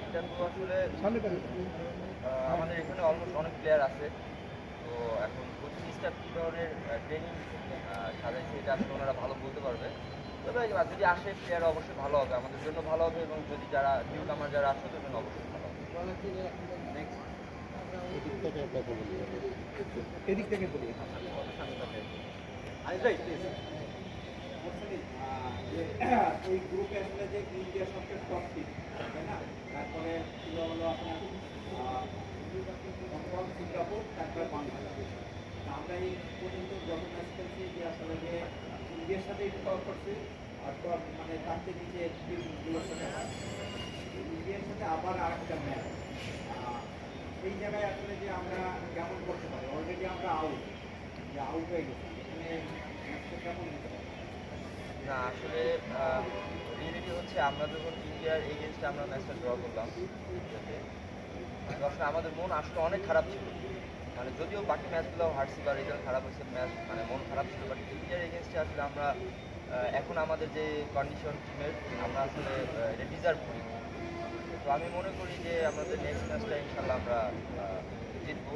ইস্টানবুল আসলে আমাদের এখানে অলমোস্ট অনেক প্লেয়ার আছে। তো এখন কোচিং স্টাফ কী ধরনের ট্রেনিং সাজাইছে এটা আসলে ওনারা ভালো বলতে পারবে। তবে যদি আসে প্লেয়ার অবশ্যই ভালো হবে আমাদের জন্য ভালো হবে এবং যদি যারা নিউ কামার যারা আসবে তাদের জন্য অবশ্যই ভালো হবে। এদিক থেকে বলি। এই গ্রুপে আসলে যে ইন্ডিয়া সবচেয়ে টপ টিম তাই না? তারপরে ছিল হলো আপনার হংকং সিঙ্গাপুর, তারপরে বাংলাদেশ। আমরা এই পর্যন্ত যত ম্যাচ খেলছি, যে আসলে যে ইন্ডিয়ার সাথে টপ করছি টপ মানে তার থেকে নিচে টিমগুলোর সাথে ইন্ডিয়ার সাথে আবার আর একটা ম্যাচ এই জায়গায় আসলে যে আমরা কেমন করতে পারি? অলরেডি আমরা আউট যে আউট হয়ে গেছি। এখানে ম্যাচটা কেমন হতে পারে? না আসলে রিয়েলিটি হচ্ছে আমরা যখন ইন্ডিয়ার এগেনস্টে আমরা ম্যাচটা ড্র করলাম ইন্ডিয়াতে, তো আসলে আমাদের মন আসলে অনেক খারাপ ছিল। মানে যদিও বাকি ম্যাচগুলো হারছি বা রেজাল্ট খারাপ হয়েছে ম্যাচ মানে মন খারাপ ছিল বাট ইন্ডিয়ার এগেনস্টে আসলে আমরা এখন আমাদের যে কন্ডিশন টিমের আমরা আসলে এটা ডিজার্ভ করি। তো আমি মনে করি যে আমাদের নেক্সট ম্যাচটা ইনশাল্লাহ আমরা জিতবো।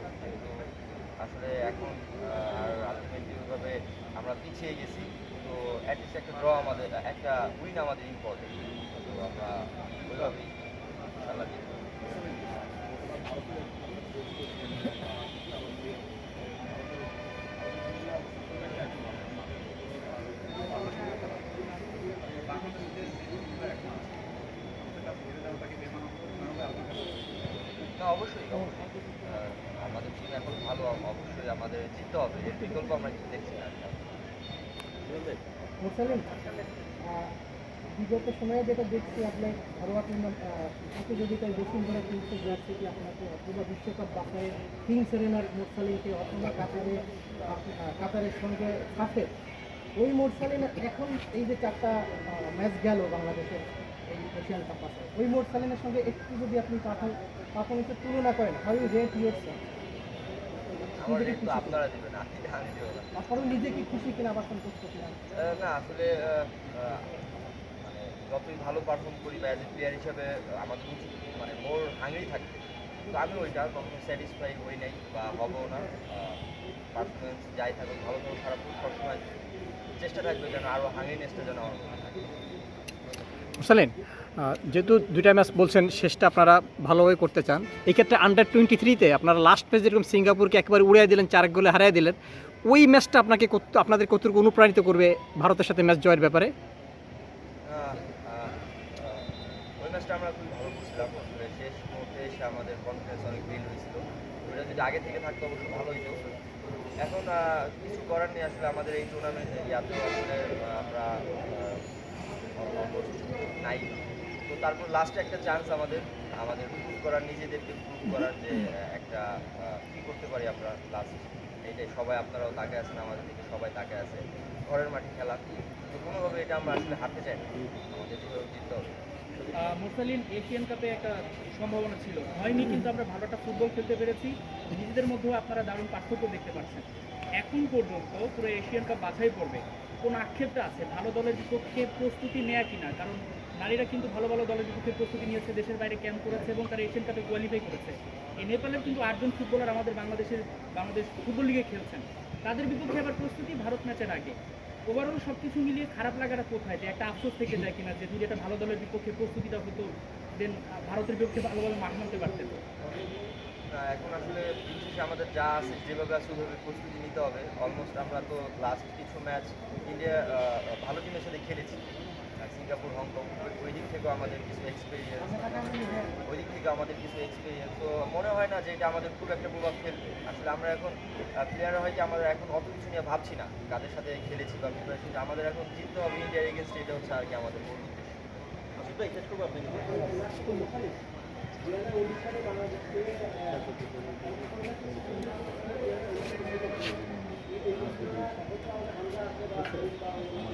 আসলে এখন আর আলটিমেটলি আমরা পিছিয়ে গেছি। তো অ্যাটলিস্ট একটা ড্র আমাদের, একটা উইন আমাদের ইম্পর্টেন্ট তো আমরা ওইভাবেই ইনশাল্লাহ জিতবো। না, অবশ্যই অবশ্যই। আমাদের টিম এখন ভালো, অবশ্যই আমাদের জিততে হবে। এর বিকল্প আমরা কিছু দেখছি না। মুরসালিম? বিগত সময়ে যেটা দেখছি আপনার ঘরোয়া প্রতিযোগিতায় দক্ষিণ ধরে কিংসের জার্সিটি আপনাকে অথবা বিশ্বকাপ বাছাই কিংস এরেনার মুরসালিমকে অথবা কাতারে কাতারের সঙ্গে সাফে ওই মুরসালিম এখন এই যে চারটা ম্যাচ গেল বাংলাদেশের এই এশিয়ান কাপ বাছাই ওই মুরসালিমের সঙ্গে একটু যদি আপনি পারফরমেন্সের তুলনা করেন ইউ রেট ইউর আমার তো আপনারা দেবেন আমি দেবো না তারপরেও নিজে কি খুশি কিনা বা সন্তুষ্ট কিনা? না আসলে মানে যতই ভালো পারফর্ম করি বা অ্যাজ এ প্লেয়ার হিসাবে আমাদের উচিত মানে মোর হাঙ্গরি থাকবে তো আমি ওইটা কখনো স্যাটিসফাই হই নাই বা হবও না। পারফরমেন্স যাই থাকুক ভালো থাকুক খারাপ হোক সবসময় চেষ্টা থাকবে যেন আরও হাঙ্গরিনেসটা যেন আমার মধ্যে থাকে। আহ, যেহেতু দুইটা ম্যাচ বলছেন শেষটা আপনারা ভালোভাবে করতে চান। এই ক্ষেত্রে আন্ডার টোয়েন্টি থ্রিতে আপনারা লাস্ট ম্যাচ যেরকম সিঙ্গাপুরকে একেবারে উড়িয়ে দিলেন চার গোলে হারিয়ে দিলেন ওই ম্যাচটা আপনাকে আপনাদের কতটুকু অনুপ্রাণিত করবে ভারতের সাথে ম্যাচ জয়ের ব্যাপারে? আগে থেকে থাকতো অবশ্যই ভালো হইতো। এখন কিছু করার নেই। আসলে আমাদের এই টুর্নামেন্টে আমরা নাই। তো তারপর লাস্টে একটা চান্স আমাদের আমাদের প্রুভ করার নিজেদেরকে প্রুভ করার যে একটা কী করতে পারি আমরা লাস্ট এইটাই সবাই আপনারাও তাকে আছেন আমাদের দিকে সবাই তাকে আছে। ঘরের মাঠে খেলা। তো কোনোভাবে এটা আমরা আসলে হারতে চাই না। আমাদের যেভাবে জিততে হবে আহ, মুরসালিন এশিয়ান কাপে একটা সম্ভাবনা ছিল। হয়নি কিন্তু আমরা ভালো একটা ফুটবল খেলতে পেরেছি। নিজেদের মধ্যেও আপনারা দারুণ পার্থক্য দেখতে পাচ্ছেন। এখন পর্যন্ত পুরো এশিয়ান কাপ বাছাই পড়বে কোন আক্ষেপটা আছে? ভালো দলের বিপক্ষে প্রস্তুতি নেয়া কিনা? কারণ নারীরা কিন্তু ভালো ভালো দলের বিপক্ষে প্রস্তুতি নিয়েছে, দেশের বাইরে ক্যাম্প করেছে এবং তারা এশিয়ান কাপে কোয়ালিফাই করেছে। এই নেপালের কিন্তু আটজন ফুটবলার আমাদের বাংলাদেশের, বাংলাদেশ ফুটবল লিগে খেলছেন। তাদের বিপক্ষে আবার প্রস্তুতি ভারত ম্যাচের আগে। ওভারঅল সব কিছু মিলিয়ে খারাপ লাগাটা কোথায়? যে একটা আফসোস থেকে যায় কিনা যে যদি একটা ভালো দলের বিপক্ষে প্রস্তুতিটা হতো দেন ভারতের বিপক্ষে ভালোভাবে মাঠ মানতে পারতেন। এখন আসলে দিন শেষে আমাদের যা আছে, যেভাবে আছে, ওইভাবে প্রস্তুতি নিতে হবে। অলমোস্ট আমরা তো লাস্ট কিছু ম্যাচ ইন্ডিয়া ভালো টিমের সাথে খেলেছি। সিঙ্গাপুর হংকং ওই- দিক থেকেও আমাদের কিছু এক্সপিরিয়েন্স ওই দিক থেকে আমাদের কিছু এক্সপিরিয়েন্স তো মনে হয় না যে এটা আমাদের খুব একটা প্রভাব ফেলবে। আসলে আমরা এখন প্লেয়াররা হয় কি আমরা এখন অত কিছু নিয়ে ভাবছি না কাদের সাথে খেলেছি বা প্রিপারেশন আমাদের এখন জিততে হবে ইন্ডিয়ার এগেনস্ট এটা হচ্ছে আর কি আমাদের Thank you.